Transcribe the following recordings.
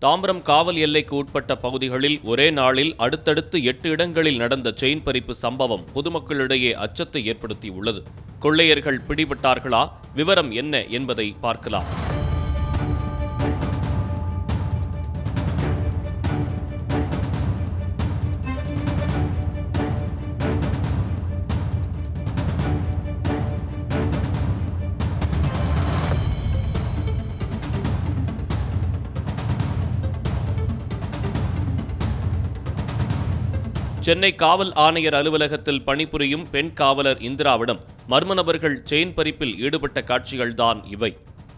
தாம்பரம் காவல் எல்லைக்கு உட்பட்ட பகுதிகளில் ஒரே நாளில் அடுத்தடுத்து எட்டு இடங்களில் நடந்த செயின் பறிப்பு சம்பவம் பொதுமக்களிடையே அச்சத்தை ஏற்படுத்தியுள்ளது. கொள்ளையர்கள் பிடிபட்டார்களா? விவரம் என்ன என்பதை பார்க்கலாம். சென்னை காவல் ஆணையர் அலுவலகத்தில் பணிபுரியும் பெண் காவலர் இந்திராவிடம் மர்ம நபர்கள் செயின் பறிப்பில் ஈடுபட்ட காட்சிகள்தான் இவை.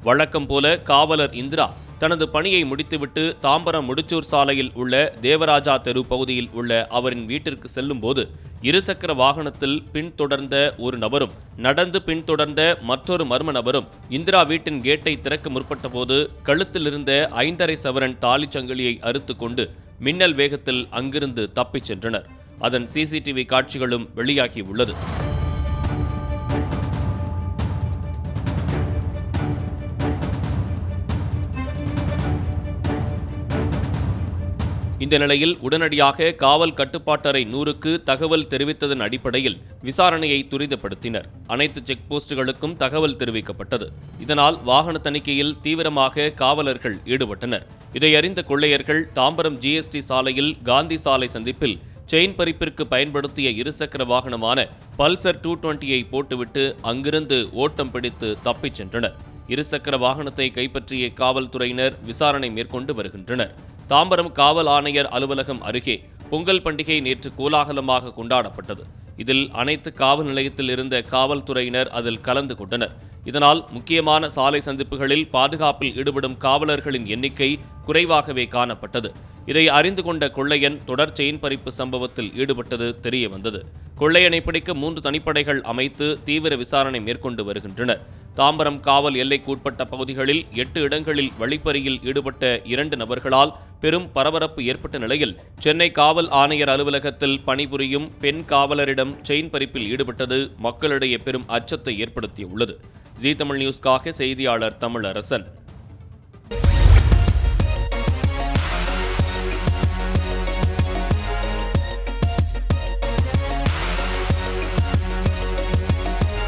வழக்கம் போல காவலர் இந்திரா தனது பணியை முடித்துவிட்டு தாம்பரம் முடிச்சூர் சாலையில் உள்ள தேவராஜா தெரு பகுதியில் உள்ள அவரின் வீட்டிற்கு செல்லும்போது இருசக்கர வாகனத்தில் பின்தொடர்ந்த ஒரு நபரும் நடந்து பின்தொடர்ந்த மற்றொரு மர்ம நபரும் இந்திரா வீட்டின் கேட்டை திறக்க முற்பட்டபோது கழுத்தில் இருந்த ஐந்தரை சவரன் தாலிச் சங்கிலியை அறுத்துக் கொண்டு மின்னல் வேகத்தில் அங்கிருந்து தப்பிச் சென்றனர். அதன் சிசிடிவி காட்சிகளும் வெளியாகி உள்ளது. இந்த நிலையில் உடனடியாக காவல் கட்டுப்பாட்டறை நூறுக்கு தகவல் தெரிவித்ததன் அடிப்படையில் விசாரணையை துரிதப்படுத்தினர். அனைத்து செக் போஸ்டுகளுக்கும் தகவல் தெரிவிக்கப்பட்டது. இதனால் வாகன தணிக்கையில் தீவிரமாக காவலர்கள் ஈடுபட்டனர். இதையறிந்த கொள்ளையர்கள் தாம்பரம் ஜிஎஸ்டி சாலையில் காந்தி சாலை சந்திப்பில் செயின் பறிப்பிற்கு பயன்படுத்திய இருசக்கர வாகனமான பல்சர் டூ டுவெண்ட்டியை போட்டுவிட்டு அங்கிருந்து ஓட்டம் பிடித்து தப்பிச் சென்றனர். இருசக்கர வாகனத்தை கைப்பற்றிய காவல்துறையினர் விசாரணை மேற்கொண்டு வருகின்றனர். தாம்பரம் காவல் ஆணையர் அலுவலகம் அருகே பொங்கல் பண்டிகை நேற்று கோலாகலமாக கொண்டாடப்பட்டது. இதில் அனைத்து காவல் நிலையத்தில் இருந்த காவல்துறையினர் அதில் கலந்து கொண்டனர். இதனால் முக்கியமான சாலை சந்திப்புகளில் பாதுகாப்பில் ஈடுபடும் காவலர்களின் எண்ணிக்கை குறைவாகவே காணப்பட்டது. இதை அறிந்து கொண்ட கொள்ளையன் தொடர் செயின் பறிப்பு சம்பவத்தில் ஈடுபட்டது தெரிய வந்தது கொள்ளையனை பிடிக்க மூன்று தனிப்படைகள் அமைத்து தீவிர விசாரணை மேற்கொண்டு வருகின்றனர். தாம்பரம் காவல் எல்லைக்குட்பட்ட பகுதிகளில் எட்டு இடங்களில் வழிப்பறியில் ஈடுபட்ட இரண்டு நபர்களால் பெரும் பரபரப்பு ஏற்பட்ட நிலையில் சென்னை காவல் ஆணையர் அலுவலகத்தில் பணிபுரியும் பெண் காவலரிடம் செயின் பறிப்பில் ஈடுபட்டது மக்களிடையே பெரும் அச்சத்தை ஏற்படுத்தியுள்ளது. ஜி தமிழ் நியூஸ்க்காக செய்தியாளர் தமிழரசன்.